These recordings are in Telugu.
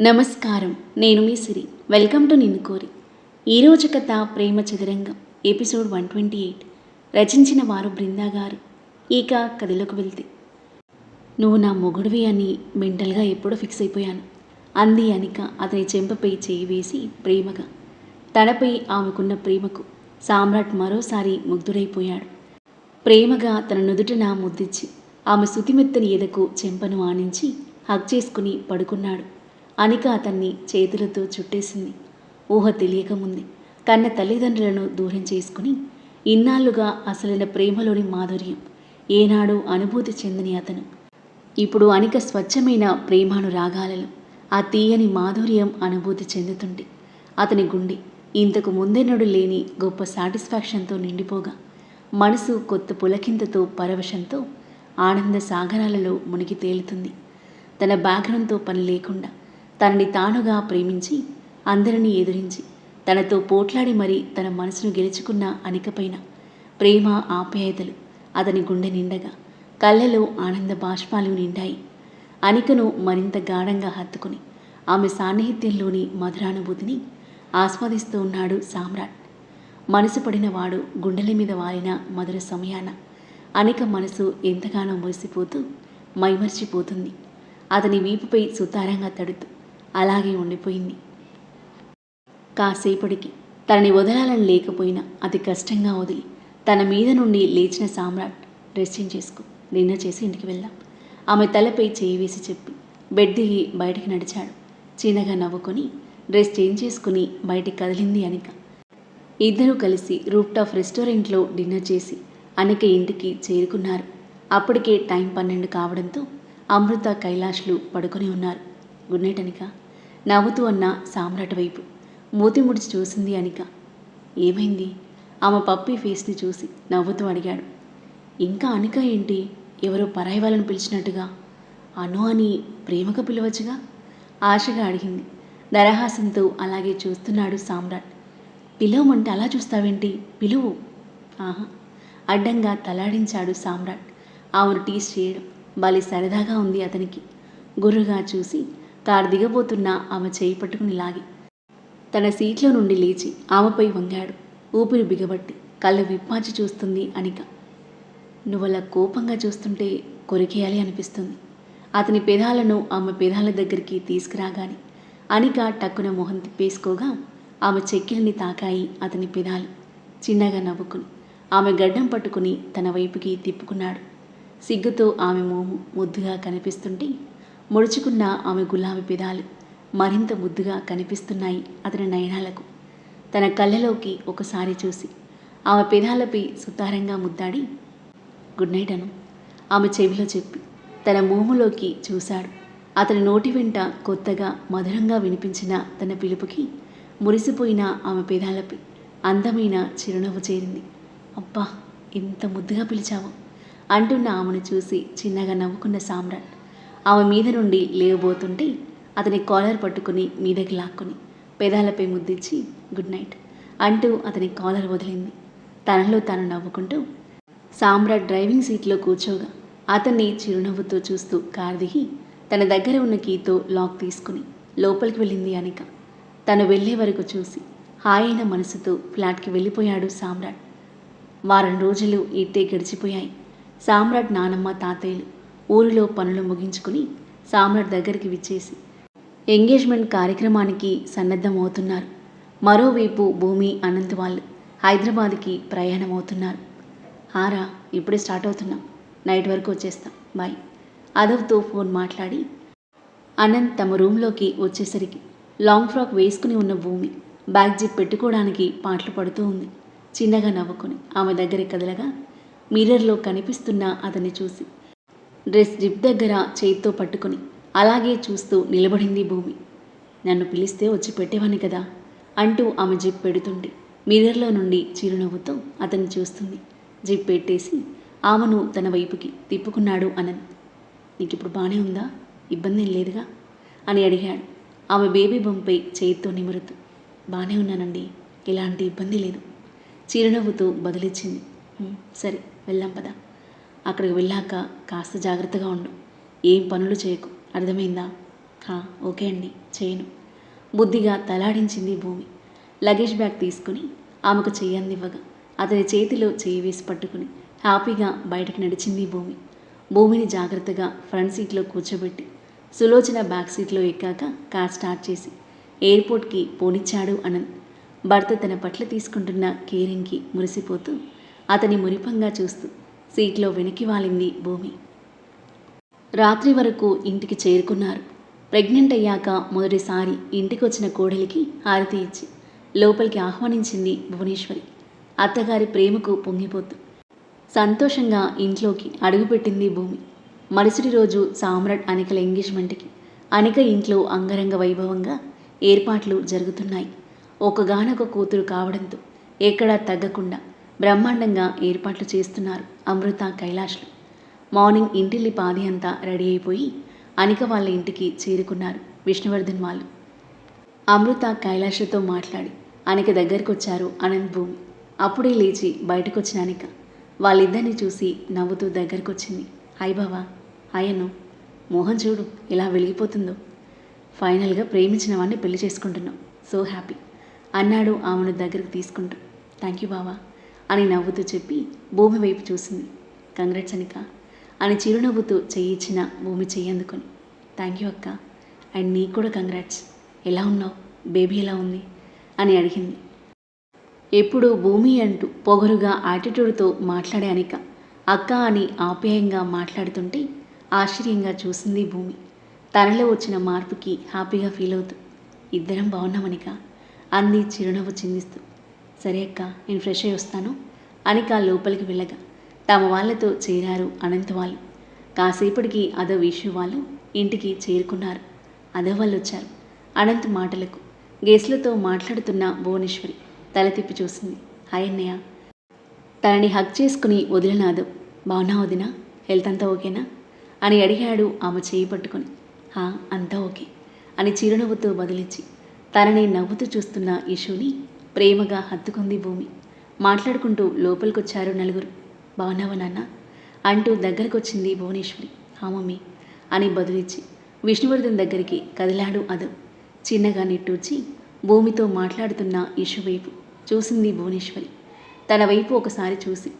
నమస్కారం నేను మీ సిరి. వెల్కమ్ టు నిన్ను కోరి. ఈరోజు కథ ప్రేమ చదరంగం ఎపిసోడ్ వన్ ట్వంటీ ఎయిట్. రచించిన వారు బృందా గారు. ఇక కథలోకి వెళ్తే. నువ్వు నా మొగుడివి అని మెంటల్గా ఎప్పుడో ఫిక్స్ అయిపోయాను. అంది అనిక అతని చెంపపై చేయి వేసి ప్రేమగా. తనపై ఆమెకున్న ప్రేమకు సామ్రాట్ మరోసారి ముగ్ధుడైపోయాడు. ప్రేమగా తన నుదుటన ముద్దిచ్చి ఆమె శుతిమెత్తని ఎదకు చెంపను ఆనించి హక్ చేసుకుని పడుకున్నాడు. అనిక అతన్ని చేతులతో చుట్టేసింది. ఊహ తెలియకముంది కన్న తల్లిదండ్రులను దూరం చేసుకుని ఇన్నాళ్ళుగా అసలైన ప్రేమలోని మాధుర్యం ఏనాడు అనుభూతి చెందని అతను. ఇప్పుడు అనిక స్వచ్ఛమైన ప్రేమానురాగాలలో ఆ తీయని మాధుర్యం అనుభూతి చెందుతుంది అతని గుండె ఇంతకు ముందెన్నడు లేని గొప్ప సాటిస్ఫాక్షన్తో నిండిపోగా మనసు కొత్త పులకింతతో పరవశంతో ఆనంద సాగరాలలో మునిగి తేలుతుంది. తన బ్యాగ్రౌండ్తో పని లేకుండా తనని తానుగా ప్రేమించి అందరినీ ఎదిరించి తనతో పోట్లాడి మరీ తన మనసును గెలుచుకున్న అనికపైన ప్రేమ ఆప్యాయతలు అతని గుండె నిండగా కళ్ళలో ఆనంద బాష్పాలు నిండాయి. అనికను మరింత గాఢంగా హత్తుకుని ఆమె సాన్నిహిత్యంలోని మధురానుభూతిని ఆస్వాదిస్తూ ఉన్నాడు సామ్రాట్. మనసు పడినవాడు గుండెల మీద వాలిన మధుర సమయాన అనిక మనసు ఎంతగానో మురిసిపోతూ మైమర్చిపోతుంది. అతని వీపుపై సుతారంగా తడుతూ అలాగే ఉండిపోయింది. కాసేపటికి తనని వదలాలని లేకపోయినా అతి కష్టంగా వదిలి తన మీద నుండి లేచిన సామ్రాట్ డ్రెస్ చేంజ్ చేసుకో డిన్నర్ చేసి ఇంటికి వెళ్దాం. ఆమె తలపై చేయి వేసి చెప్పి బెడ్ దిగి బయటికి నడిచాడు. చిన్నగా నవ్వుకొని డ్రెస్ చేంజ్ చేసుకుని బయటికి కదిలింది అనిక. ఇద్దరూ కలిసి రూప్టాప్ రెస్టారెంట్లో డిన్నర్ చేసి అనిక ఇంటికి చేరుకున్నారు. అప్పటికే టైం పన్నెండు కావడంతో అమృత కైలాష్లు పడుకొని ఉన్నారు. Good night Anika. నవ్వుతూ అన్న సామ్రాట్ వైపు. మూతి ముడిచి చూసింది అనిక. ఏమైంది? ఆమె పప్పి ఫేస్ని చూసి నవ్వుతూ అడిగాడు. ఇంకా అనిక ఏంటి? ఎవరో పరాయి వాళ్ళని పిలిచినట్టుగా? అను అని ప్రేమగా పిలవచ్చుగా? ఆశగా అడిగింది. దరహాసంతో అలాగే చూస్తున్నాడు సామ్రాట్. పిలవమంటే అలా చూస్తావేంటి? పిలువు. ఆహా. అడ్డంగా తలాడించాడు సామ్రాట్. ఆమెను టీస్ చేయడం భలే సరదాగా ఉంది అతనికి. గుర్రుగా చూసి కారు దిగబోతున్న ఆమె చేయి పట్టుకుని లాగి. తన సీట్లో నుండి లేచి ఆమెపై వంగాడు. ఊపిరి బిగబట్టి కళ్ళు విప్పాచి చూస్తుంది అనిక. నువ్వలా కోపంగా చూస్తుంటే కొరికేయాలి అనిపిస్తుంది. అతని పెదాలను ఆమె పెదాల దగ్గరికి తీసుకురాగాని అనిక టక్కున మొహం తిప్పేసుకోగా ఆమె చెక్కిలిని తాకాయి అతని పెదాలు. చిన్నగా నవ్వుకుని ఆమె గడ్డం పట్టుకుని తన వైపుకి తిప్పుకున్నాడు. సిగ్గుతో ఆమె మోము ముద్దుగా కనిపిస్తుంటే ముడుచుకున్న ఆమె గులాబీ పెదాలు మరింత ముద్దుగా కనిపిస్తున్నాయి అతని నయనాలకు. తన కళ్ళలోకి ఒకసారి చూసి ఆమె పెదాలపై సుతారంగా ముద్దాడి గుడ్ నైట్ అను ఆమె చెవిలో చెప్పి తన మోములోకి చూశాడు. అతని నోటి వెంట కొత్తగా మధురంగా వినిపించిన తన పిలుపుకి మురిసిపోయిన ఆమె పెదాలపై అందమైన చిరునవ్వు చేరింది. అబ్బా ఇంత ముద్దుగా పిలిచావు అంటున్న ఆమెను చూసి చిన్నగా నవ్వుకున్న సామ్రాట్. ఆమె మీద నుండి లేవబోతుంటే అతని కాలర్ పట్టుకుని మీదకి లాక్కుని పెదాలపై ముద్దిచ్చి గుడ్ నైట్ అంటూ అతని కాలర్ వదిలింది. తనలో తాను నవ్వుకుంటూ సామ్రాట్ డ్రైవింగ్ సీట్లో కూర్చోగా. అతన్ని చిరునవ్వుతో చూస్తూ కారు దిగి తన దగ్గర ఉన్న కీతో లాక్ తీసుకుని లోపలికి వెళ్ళింది అనిక. తను వెళ్ళే వరకు చూసి హాయైన మనసుతో ఫ్లాట్కి వెళ్ళిపోయాడు సామ్రాట్. వారం రోజులు ఇట్టే గడిచిపోయాయి. సామ్రాట్ నానమ్మ తాతయ్యలు ఊరిలో పనులు ముగించుకుని సామ్రాట్ దగ్గరికి విచ్చేసి ఎంగేజ్మెంట్ కార్యక్రమానికి సన్నద్ధమవుతున్నారు. మరోవైపు భూమి అనంత్ వాళ్ళు హైదరాబాద్కి ప్రయాణం అవుతున్నారు ఇప్పుడే స్టార్ట్ అవుతున్నాం. నైట్ వరకు వచ్చేస్తాం. బాయ్. అదవ్తో ఫోన్ మాట్లాడి అనంత్ తమ రూమ్లోకి వచ్చేసరికి లాంగ్ ఫ్రాక్ వేసుకుని ఉన్న భూమి బ్యాగ్ జిప్ పెట్టుకోవడానికి పాటలు పడుతూ ఉంది. చిన్నగా నవ్వుకుని ఆమె దగ్గర కదలగా మిర్రర్లో కనిపిస్తున్న అతన్ని చూసి డ్రెస్ జిప్ దగ్గర చేతితో పట్టుకుని అలాగే చూస్తూ నిలబడింది భూమి. నన్ను పిలిస్తే వచ్చి పెట్టేవాని కదా అంటూ ఆమె జిప్ పెడుతుంది మిర్రర్లో నుండి చిరునవ్వుతో అతన్ని చూస్తుంది. జిప్ పెట్టేసి ఆమెను తన వైపుకి తిప్పుకున్నాడు అనంత్. నీకు ఇప్పుడు బాగానే ఉందా? ఇబ్బంది ఏం లేదుగా? అని అడిగాడు. ఆమె బేబీ బొంపై చేతితో నిమురుతూ. బాగానే ఉన్నానండి ఎలాంటి ఇబ్బంది లేదు. చిరునవ్వుతో బదిలిచ్చింది. సరే వెళ్ళాం పదా. అక్కడికి వెళ్ళాక కాస్త జాగ్రత్తగా ఉండు. ఏం పనులు చేయకు. అర్థమైందా? హా ఓకే అండి. చేయను. బుద్ధిగా తలాడించింది భూమి. లగేజ్ బ్యాగ్ తీసుకుని ఆమెకు చెయ్యి అందివ్వగా అతని చేతిలో చేయి వేసి పట్టుకుని హ్యాపీగా బయటకు నడిచింది భూమి. భూమిని జాగ్రత్తగా ఫ్రంట్ సీట్లో కూర్చోబెట్టి సులోచన బ్యాక్ సీట్లో ఎక్కాక కార్ స్టార్ట్ చేసి ఎయిర్పోర్ట్కి పోనిచ్చాడు అనంత్. భర్త తన పట్ల తీసుకుంటున్న కేరింగ్కి మురిసిపోతూ అతని మురిపంగా చూస్తూ సీట్లో వెనక్కి వాలింది భూమి. రాత్రి వరకు ఇంటికి చేరుకున్నారు. ప్రెగ్నెంట్ అయ్యాక మొదటిసారి ఇంటికి వచ్చిన కోడలికి హారతి ఇచ్చి లోపలికి ఆహ్వానించింది భువనేశ్వరి. అత్తగారి ప్రేమకు పొంగిపోతూ సంతోషంగా ఇంట్లోకి అడుగుపెట్టింది భూమి. మరుసటి రోజు సామ్రాట్ అనికల ఎంగేజ్మెంట్కి అనిక ఇంట్లో అంగరంగ వైభవంగా ఏర్పాట్లు జరుగుతున్నాయి. ఒకగానొక కూతురు కావడంతో ఎక్కడా తగ్గకుండా బ్రహ్మాండంగా ఏర్పాట్లు చేస్తున్నారు. అమృత కైలాష్లు. మార్నింగ్ ఇంటిల్లి పాది అంతా రెడీ అయిపోయి అనిక వాళ్ళ ఇంటికి చేరుకున్నారు విష్ణువర్ధన్ వాళ్ళు. అమృత కైలాష్తో మాట్లాడి అనిక దగ్గరికి వచ్చారు అనంత్ భూమి. అప్పుడే లేచి బయటకు వచ్చిన అనిక. వాళ్ళిద్దరిని చూసి నవ్వుతూ దగ్గరకొచ్చింది. వచ్చింది హాయ్ బావా. అయ్యను మోహన్ చూడు ఎలా వెలిగిపోతుందో. ఫైనల్గా ప్రేమించిన వాడిని పెళ్ళి చేసుకుంటున్నాం. So happy. అన్నాడు ఆమెను దగ్గరకు తీసుకుంటూ. థ్యాంక్ యూ బావా. అని నవ్వుతూ చెప్పి భూమి వైపు చూసింది. కంగ్రాట్స్ అనిక అని చిరునవ్వుతూ చెయ్యి ఇచ్చిన భూమి చెయ్యి అందుకొని. థ్యాంక్ యూ అక్క. అండ్ నీకు కూడా కంగ్రాట్స్. ఎలా ఉన్నావు? బేబీ ఎలా ఉంది? అని అడిగింది. ఎప్పుడు భూమి అంటూ పొగరుగా యాటిట్యూడ్తో మాట్లాడే అనిక. అక్క అని ఆప్యాయంగా మాట్లాడుతుంటే ఆశ్చర్యంగా చూసింది భూమి. తనలో వచ్చిన మార్పుకి హ్యాపీగా ఫీల్ అవుతూ ఇద్దరం బాగున్నామనిక అంది చిరునవ్వు చిందిస్తూ. సరే అక్క నేను ఫ్రెష్ అయ్యి వస్తాను. అనిక లోపలికి వెళ్ళగా తమ వాళ్ళతో చేరారు అనంత్ వాళ్ళు. కాసేపటికి అదో విషు వాళ్ళు ఇంటికి చేరుకున్నారు. అదో వాళ్ళు వచ్చారు. అనంత్ మాటలకు గేస్లతో మాట్లాడుతున్న భువనేశ్వరి తల తిప్పి చూసింది. హాయ్ అన్నయ్య. తనని హక్ చేసుకుని వదిలినాదు బాగున్నా వదినా? హెల్త్ అంతా ఓకేనా? అని అడిగాడు ఆమె చేయి పట్టుకొని. హా అంతా ఓకే అని చిరునవ్వుతో బదిలిచ్చి తనని నవ్వుతూ చూస్తున్న ఇషుని ప్రేమగా హత్తుకుంది భూమి. మాట్లాడుకుంటూ లోపలికొచ్చారు నలుగురు. బాగున్నావా నాన్న? అంటూ దగ్గరకొచ్చింది భువనేశ్వరి. హా మమ్మీ అని బదులిచ్చి విష్ణువర్ధన్ దగ్గరికి కదిలాడు అదు. చిన్నగా నిట్టూర్చి భూమితో మాట్లాడుతున్న ఇషు వైపు చూసింది భువనేశ్వరి. తన వైపు ఒకసారి చూసి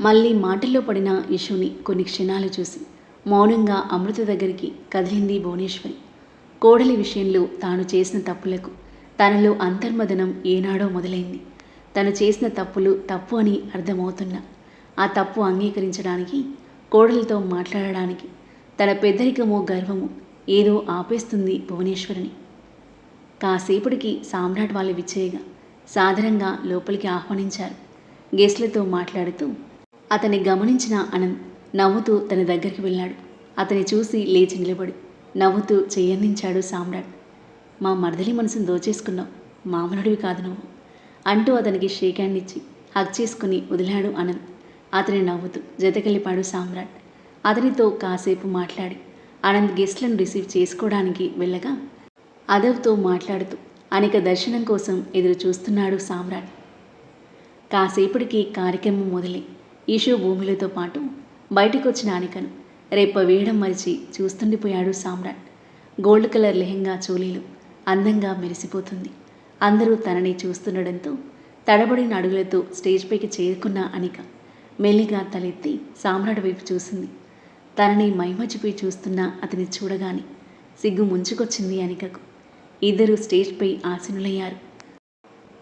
మళ్ళీ మాటల్లో పడిన ఇషుని కొన్ని క్షణాలు చూసి మౌనంగా అమృత దగ్గరికి కదిలింది భువనేశ్వరి. కోడలి విషయంలో తాను చేసిన తప్పులకు తనలో అంతర్మదనం ఏనాడో మొదలైంది. తను చేసిన తప్పులు తప్పు అని అర్థమవుతున్నా. ఆ తప్పు అంగీకరించడానికి కోడలతో మాట్లాడడానికి తన పెద్దరికమో గర్వము ఏదో ఆపేస్తుంది భువనేశ్వరిని. కాసేపటికి సామ్రాట్ వాళ్ళు విచ్చేయగా సాధారణంగా లోపలికి ఆహ్వానించారు. గెస్ట్లతో మాట్లాడుతూ అతన్ని గమనించిన అనంత్ నవ్వుతూ తన దగ్గరికి వెళ్ళాడు. అతని చూసి లేచి నిలబడి నవ్వుతూ చెయ్యందించాడు సామ్రాట్. మా మరదలి మనసును దోచేసుకున్నావు. మామూలుడివి కాదు నువ్వు. అంటూ అతనికి షేక్ హ్యాండ్ ఇచ్చి హక్ చేసుకుని వదిలాడు అనంత్. అతని నవ్వుతూ జతకెళ్ళిపాడు సామ్రాట్. అతనితో కాసేపు మాట్లాడి అనంత్ గెస్ట్లను రిసీవ్ చేసుకోవడానికి వెళ్ళగా అదవ్తో మాట్లాడుతూ అనేక దర్శనం కోసం ఎదురు చూస్తున్నాడు సామ్రాట్. కాసేపటికి కార్యక్రమం మొదలై ఈషో భూమిలతో పాటు బయటికి వచ్చిన అనికను రేప వేయడం మరిచి చూస్తుండిపోయాడు సామ్రాట్. గోల్డ్ కలర్ లెహెంగా చోలీలు అందంగా మెరిసిపోతుంది. అందరూ తనని చూస్తుండడంతో తడబడిన అడుగులతో స్టేజ్ పైకి చేరుకున్న అనిక మెల్లిగా తలెత్తి సామ్రాట్ వైపు చూసింది. తనని మైమచిపోయి చూస్తున్న అతని చూడగానే సిగ్గు ముంచుకొచ్చింది అనికకు. ఇద్దరు స్టేజ్పై ఆసీనులయ్యారు.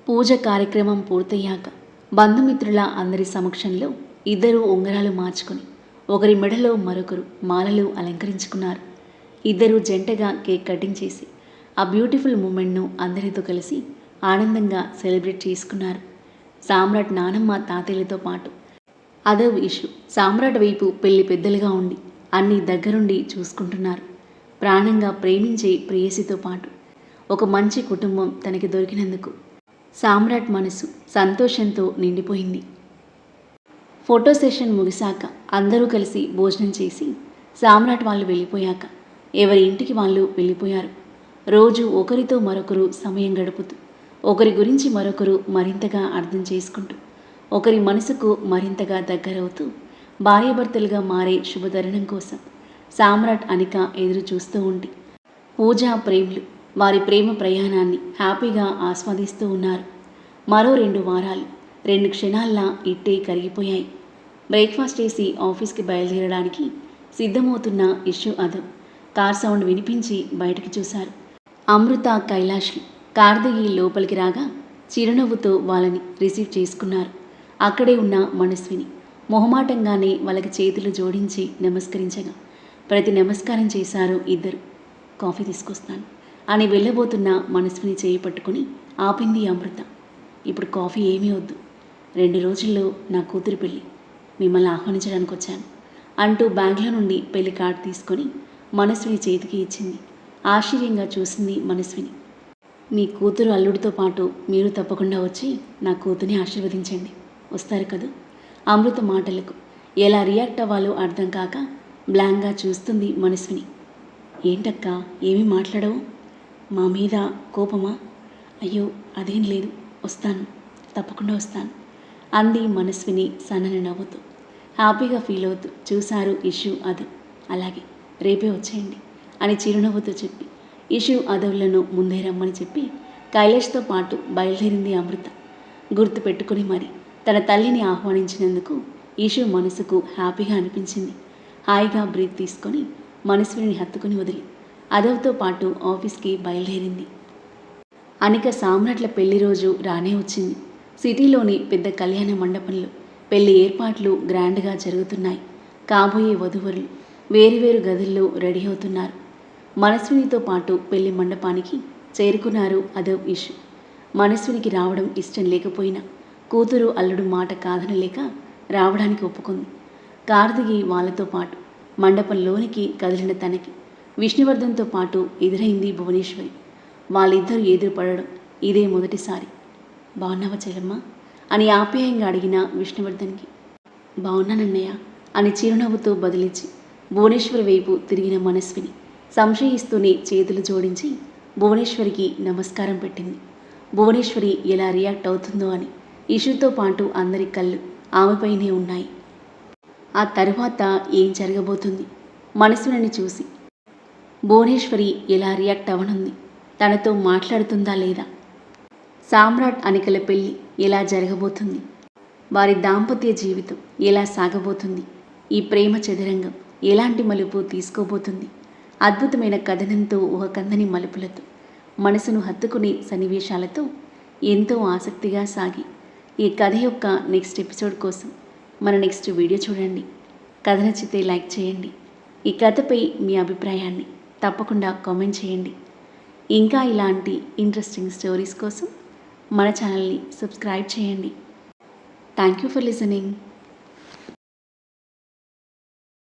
పూజ కార్యక్రమం పూర్తయ్యాక బంధుమిత్రుల అందరి సమక్షంలో ఇద్దరు ఉంగరాలు మార్చుకొని ఒకరి మెడలో మరొకరు మాలలు అలంకరించుకున్నారు. ఇద్దరు జంటగా కేక్ కటింగ్ చేసి ఆ బ్యూటిఫుల్ మూమెంట్ను అందరితో కలిసి ఆనందంగా సెలబ్రేట్ చేసుకున్నారు. సామ్రాట్ నానమ్మ తాతయ్యలతో పాటు. అదో ఇష్యూ సామ్రాట్ వైపు పెళ్ళి పెద్దలుగా ఉండి అన్ని దగ్గరుండి చూసుకుంటున్నారు. ప్రాణంగా ప్రేమించే ప్రేయసితో పాటు ఒక మంచి కుటుంబం తనకి దొరికినందుకు సామ్రాట్ మనసు సంతోషంతో నిండిపోయింది. ఫోటో సెషన్ ముగిశాక అందరూ కలిసి భోజనం చేసి సామ్రాట్ వాళ్ళు వెళ్ళిపోయాక ఎవరి ఇంటికి వాళ్ళు వెళ్ళిపోయారు. రోజు ఒకరితో మరొకరు సమయం గడుపుతూ ఒకరి గురించి మరొకరు మరింతగా అర్థం చేసుకుంటూ ఒకరి మనసుకు మరింతగా దగ్గరవుతూ భార్యాభర్తలుగా మారే శుభతరుణం కోసం సామ్రాట్ అనిక ఎదురు చూస్తూ ఉండి పూజా ప్రేములు వారి ప్రేమ ప్రయాణాన్ని హ్యాపీగా ఆస్వాదిస్తూ ఉన్నారు. మరో రెండు వారాలు రెండు క్షణాల్లా ఇట్టే కరిగిపోయాయి. బ్రేక్ఫాస్ట్ చేసి ఆఫీస్కి బయలుదేరడానికి సిద్ధమవుతున్న ఇష్యూ అదం కార్ సౌండ్ వినిపించి బయటకు చూశారు. అమృత కైలాష్లు కార్దిగి లోపలికి రాగా చిరునవ్వుతో వాళ్ళని రిసీవ్ చేసుకున్నారు. అక్కడే ఉన్న మనస్విని మొహమాటంగానే వాళ్ళకి చేతులు జోడించి నమస్కరించగా ప్రతి నమస్కారం చేశారు ఇద్దరు. కాఫీ తీసుకొస్తాను అని వెళ్ళబోతున్న మనస్విని చేయి పట్టుకుని ఆపింది అమృత. ఇప్పుడు కాఫీ ఏమీ వద్దు. రెండు రోజుల్లో నా కూతురు పెళ్ళి. మిమ్మల్ని ఆహ్వానించడానికి వచ్చాను అంటూ బ్యాగ్లో నుండి పెళ్ళి కార్డు తీసుకొని మనస్విని చేతికి ఇచ్చింది. ఆశ్చర్యంగా చూసింది మనస్విని. మీ కూతురు అల్లుడితో పాటు మీరు తప్పకుండా వచ్చి నా కూతుర్ని ఆశీర్వదించండి. వస్తారు కదూ? అమృత మాటలకు ఎలా రియాక్ట్ అవ్వాలో అర్థం కాక బ్లాంక్గా చూస్తుంది మనస్విని. ఏంటక్క? ఏమీ మాట్లాడవు? మా మీద కోపమా? అయ్యో అదేం లేదు. వస్తాను. తప్పకుండా వస్తాను. అంది మనస్విని సన్నని నవ్వుతూ. హ్యాపీగా ఫీల్ అవుతూ చూశారు ఇష్యూ అది. అలాగే రేపే వచ్చేయండి. అని చిరునవ్వుతో చెప్పి ఇష్యూ అదవులను ముందే రమ్మని చెప్పి కైలాష్తో పాటు బయలుదేరింది అమృత. గుర్తు పెట్టుకుని మరి తన తల్లిని ఆహ్వానించినందుకు ఇషు మనసుకు హ్యాపీగా అనిపించింది. హాయిగా బ్రీత్ తీసుకొని మనస్విని హత్తుకుని వదిలి అదవ్తో పాటు ఆఫీస్కి బయలుదేరింది. అనిక సామ్రాట్ల పెళ్ళి రోజు రానే వచ్చింది. సిటీలోని పెద్ద కళ్యాణ మండపంలో పెళ్ళి ఏర్పాట్లు గ్రాండ్గా జరుగుతున్నాయి. కాబోయే వధువరులు వేరువేరు గదుల్లో రెడీ అవుతున్నారు. మనస్వినితో పాటు పెళ్ళి మండపానికి చేరుకున్నారు అదవ్ ఇష్. మనస్వినికి రావడం ఇష్టం లేకపోయినా కూతురు అల్లుడు మాట కాదనలేక రావడానికి ఒప్పుకుంది. కార్తిగి వాళ్ళతో పాటు మండపంలోనికి కదిలిన తనకి విష్ణువర్ధన్తో పాటు ఎదురైంది భువనేశ్వరి. వాళ్ళిద్దరూ ఎదురుపడడం ఇదే మొదటిసారి. బాగున్నావా చెల్లమ్మ? అని ఆప్యాయంగా అడిగిన విష్ణువర్ధన్కి. బాగున్నానన్నయ్య అని చిరునవ్వుతో బదిలించి భువనేశ్వరి వైపు తిరిగిన మనస్విని. సంశయిస్తూనే చేతులు జోడించి భువనేశ్వరికి నమస్కారం పెట్టింది. భువనేశ్వరి ఎలా రియాక్ట్ అవుతుందో అని ఇషుతో పాటు అందరి కళ్ళు ఆమెపైనే ఉన్నాయి. ఆ తరువాత ఏం జరగబోతుంది? మనసులని చూసి. భువనేశ్వరి ఎలా రియాక్ట్ అవనుంది? తనతో మాట్లాడుతుందా లేదా? సామ్రాట్ అనికల పెళ్ళి ఎలా జరగబోతుంది? వారి దాంపత్య జీవితం ఎలా సాగబోతుంది? ఈ ప్రేమ చదరంగం ఎలాంటి మలుపు తీసుకోబోతుంది? అద్భుతమైన కథనంతో ఒక కందని మలుపులతో మనసును హత్తుకునే సన్నివేశాలతో ఎంతో ఆసక్తిగా సాగి ఈ కథ యొక్క నెక్స్ట్ ఎపిసోడ్ కోసం మన నెక్స్ట్ వీడియో చూడండి. కథ నచ్చితే లైక్ చేయండి. ఈ కథపై మీ అభిప్రాయాన్ని తప్పకుండా కామెంట్ చేయండి. ఇంకా ఇలాంటి ఇంట్రెస్టింగ్ స్టోరీస్ కోసం మన ఛానల్ని సబ్స్క్రైబ్ చేయండి. Thank you for listening.